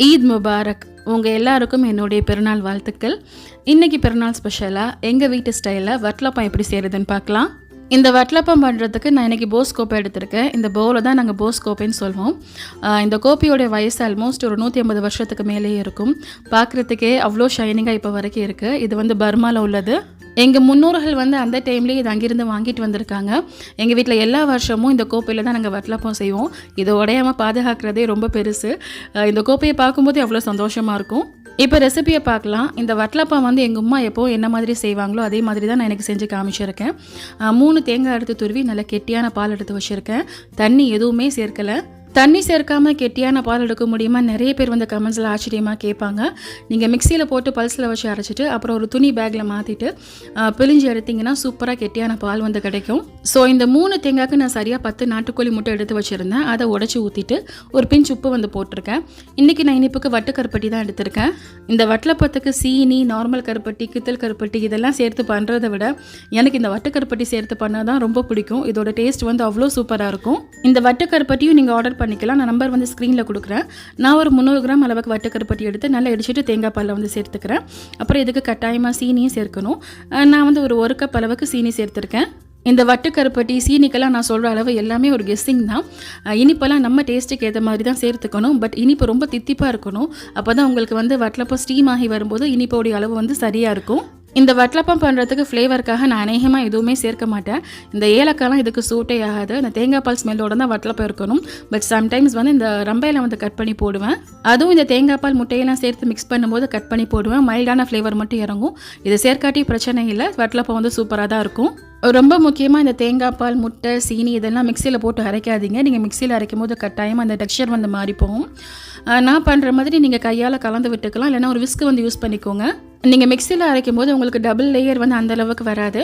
Eid Mubarak. உங்கள் எல்லாருக்கும் என்னுடைய பிறநாள் வாழ்த்துக்கள். இன்றைக்கி பிறநாள் ஸ்பெஷலாக எங்கள் வீட்டு ஸ்டைலில் வட்லப்பம் எப்படி செய்கிறதுன்னு பார்க்கலாம். இந்த வட்டலப்பம் பண்ணுறதுக்கு நான் இன்றைக்கி போஸ் கோப்பை எடுத்திருக்கேன். இந்த போவில் தான் நாங்கள் போஸ் கோப்பைன்னு சொல்வோம் இந்த கோப்பையோடைய வயசு ஆல்மோஸ்ட் ஒரு நூற்றி ஐம்பது வருஷத்துக்கு மேலேயே இருக்கும். பார்க்குறதுக்கே அவ்வளோ ஷைனிங்காக இப்போ வரைக்கும் இருக்குது இது வந்து பர்மாவில் உள்ளது. எங்கள் முன்னோர்கள் வந்து அந்த டைம்லேயே இது அங்கேருந்து வாங்கிட்டு வந்திருக்காங்க. எங்கள் வீட்டில் எல்லா வருஷமும் இந்த கோப்பையில் தான் நாங்கள் வட்டலப்பம் செய்வோம். இதை உடையாமல் பாதுகாக்கிறதே ரொம்ப பெருசு. இந்த கோப்பையை பார்க்கும்போது அவ்வளோ சந்தோஷமாக இருக்கும். இப்போ ரெசிபியை பார்க்கலாம். இந்த வட்டலப்பம் வந்து எங்கள் அம்மா எப்போ என்ன மாதிரி செய்வாங்களோ அதே மாதிரி தான் நான் எனக்கு செஞ்சு காமிச்சிருக்கேன். மூணு தேங்காய் எடுத்து துருவி நல்லா கெட்டியான பால் எடுத்து வச்சுருக்கேன். தண்ணி எதுவுமே சேர்க்கலை. தண்ணி சேர்க்காமல் கெட்டியான பால் எடுக்க முடியுமா? நிறைய பேர் வந்து கமெண்ட்ஸில் ஆச்சரியமாக கேட்பாங்க. நீங்கள் மிக்சியில் போட்டு பல்ஸில் வச்சு அரைச்சிட்டு அப்புறம் ஒரு துணி பேக்கில் மாற்றிட்டு பிழிஞ்சு எடுத்தீங்கன்னா சூப்பராக கெட்டியான பால் வந்து கிடைக்கும். ஸோ இந்த மூணு தேங்காய்க்கு நான் சரியாக பத்து நாட்டுக்கோழி முட்டை எடுத்து வச்சுருந்தேன். அதை உடச்சி ஊற்றிட்டு ஒரு பிஞ்ச் உப்பு வந்து போட்டிருக்கேன். இன்றைக்கி நான் இனிப்புக்கு வட்டு கருப்பட்டி தான் எடுத்திருக்கேன். இந்த வட்டலப்பத்துக்கு சீனி நார்மல் கருப்பட்டி கித்தல் கருப்பட்டி இதெல்லாம் சேர்த்து பண்ணுறதை விட எனக்கு இந்த வட்டு கருப்பட்டி சேர்த்து பண்ணால் தான் ரொம்ப பிடிக்கும். இதோட டேஸ்ட் வந்து அவ்வளோ சூப்பராக இருக்கும். இந்த வட்டு கருப்பட்டியும் நீங்கள் ஆர்டர் பண்ணிக்கலாம். நான் நம்பர் வந்து ஸ்க்ரீனில் கொடுக்குறேன். நான் ஒரு முந்நூறு கிராம் அளவுக்கு வட்டு கருப்பட்டி எடுத்து நல்லா இடிச்சிட்டு தேங்காய் பாலில் வந்து சேர்த்துக்கிறேன். அப்புறம் இதுக்கு கட்டாயமாக சீனியும் சேர்க்கணும். நான் வந்து ஒரு ஒரு கப் அளவுக்கு சீனி சேர்த்துருக்கேன். இந்த வட்டுக்கருப்பட்டி சீனிக்கெல்லாம் நான் சொல்கிற அளவு எல்லாமே ஒரு கெஸ்ஸிங் தான். இனிப்பெல்லாம் நம்ம டேஸ்ட்டுக்கு ஏற்ற மாதிரி தான் சேர்த்துக்கணும். பட் இனிப்பு ரொம்ப தித்திப்பாக இருக்கணும். அப்போ தான் உங்களுக்கு வந்து வட்டலப்பம் ஸ்டீம் ஆகி வரும்போது இனிப்போடைய அளவு வந்து சரியாக இருக்கும். இந்த வட்டலப்பம் பண்ணுறதுக்கு ஃப்ளேவருக்காக நான் அநேகமாக எதுவுமே சேர்க்க மாட்டேன். இந்த ஏலக்காய்லாம் இதுக்கு சூட்டே ஆகாது. இந்த தேங்காய் பால் ஸ்மெல்லோட தான் வட்டலப்பம் இருக்கணும். பட் சம்டைம்ஸ் வந்து இந்த ரம்பையில் வந்து கட் பண்ணி போடுவேன். அதுவும் இந்த தேங்காய் பால் முட்டையெல்லாம் சேர்த்து மிக்ஸ் பண்ணும்போது கட் பண்ணி போடுவேன். மைல்டான ஃப்ளேவர் மட்டும் இறங்கும். இது சேர்க்காட்டி பிரச்சனை இல்லை. வட்டலப்பம் வந்து சூப்பராக தான் இருக்கும். ரொம்ப முக்கியமாக இந்த தேங்காய் பால் முட்டை சீனி இதெல்லாம் மிக்சியில் போட்டு அரைக்காதீங்க. நீங்கள் மிக்சியில் அரைக்கும் போது கட்டாயமாக அந்த டெக்ஸ்சர் வந்து மாறி போகும். நான் பண்ணுற மாதிரி நீங்கள் கையால் கலந்து விட்டுக்கலாம். இல்லைன்னா ஒரு விஸ்க்கு வந்து யூஸ் பண்ணிக்கோங்க. நீங்கள் மிக்சியில் அரைக்கும் போது உங்களுக்கு டபுள் லேயர் வந்து அந்தளவுக்கு வராது.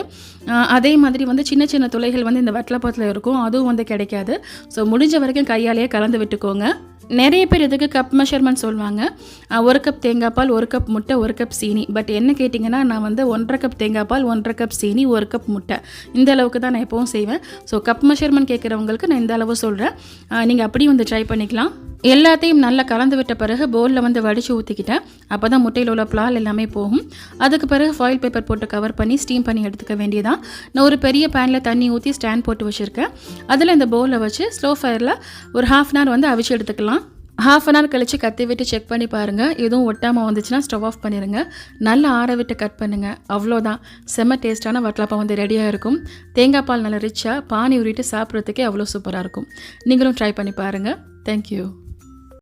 அதே மாதிரி வந்து சின்ன சின்ன துளைகள் வந்து இந்த வட்டலப்பத்தில் இருக்கும். அதுவும் வந்து கிடைக்காது. ஸோ முடிஞ்ச வரைக்கும் கையாலேயே கலந்து விட்டுக்கோங்க. நிறைய பேர் இதுக்கு கப் மெஷர்மெண்ட் சொல்லுவாங்க. ஒரு கப் தேங்காய் பால் ஒரு கப் முட்டை ஒரு கப் சீனி. பட் என்ன கேட்டிங்கன்னா நான் வந்து ஒன்றரை கப் தேங்காய் பால் ஒன்றரை கப் சீனி ஒரு கப் முட்டை. இந்த அளவுக்கு தான் நான் எப்பவும் செய்வேன். ஸோ கப் மெஷர்மெண்ட் கேட்குறவங்களுக்கு நான் இந்த அளவு சொல்கிறேன் நீங்கள் அப்படியும் வந்து ட்ரை பண்ணிக்கலாம். எல்லாத்தையும் நல்லா கலந்து விட்ட பிறகு பவுலில் வந்து வடித்து ஊற்றிக்கிட்டேன் அப்போ தான் முட்டையில் உள்ள பிளால் எல்லாமே போகும். அதுக்கு பிறகு ஃபாயில் பேப்பர் போட்டு கவர் பண்ணி ஸ்டீம் பண்ணி எடுத்துக்க வேண்டியதான் நான் ஒரு பெரிய பேனில் தண்ணி ஊற்றி ஸ்டாண்ட் போட்டு வச்சுருக்கேன். அதில் இந்த பவுலில் வச்சு ஸ்லோ ஃபயரில் ஒரு ஹாஃப் அன் ஹவர் வந்து அவிச்சு எடுத்துக்கலாம். ஹாஃப் அன் ஹவர் கழித்து கத்தி விட்டு செக் பண்ணி பாருங்கள் எதுவும் ஒட்டாமல் வந்துச்சுன்னா ஸ்டவ் ஆஃப் பண்ணிடுங்க நல்லா ஆற விட்டு கட் பண்ணுங்கள் அவ்வளோதான். செம்ம டேஸ்ட்டான வட்டலாப்பம் வந்து ரெடியாக இருக்கும். தேங்காய் பால் நல்லா ரிச்சாக பானி உருட்டு சாப்பிட்றதுக்கே அவ்வளோ சூப்பராக இருக்கும். நீங்களும் ட்ரை பண்ணி பாருங்கள் தேங்க்யூ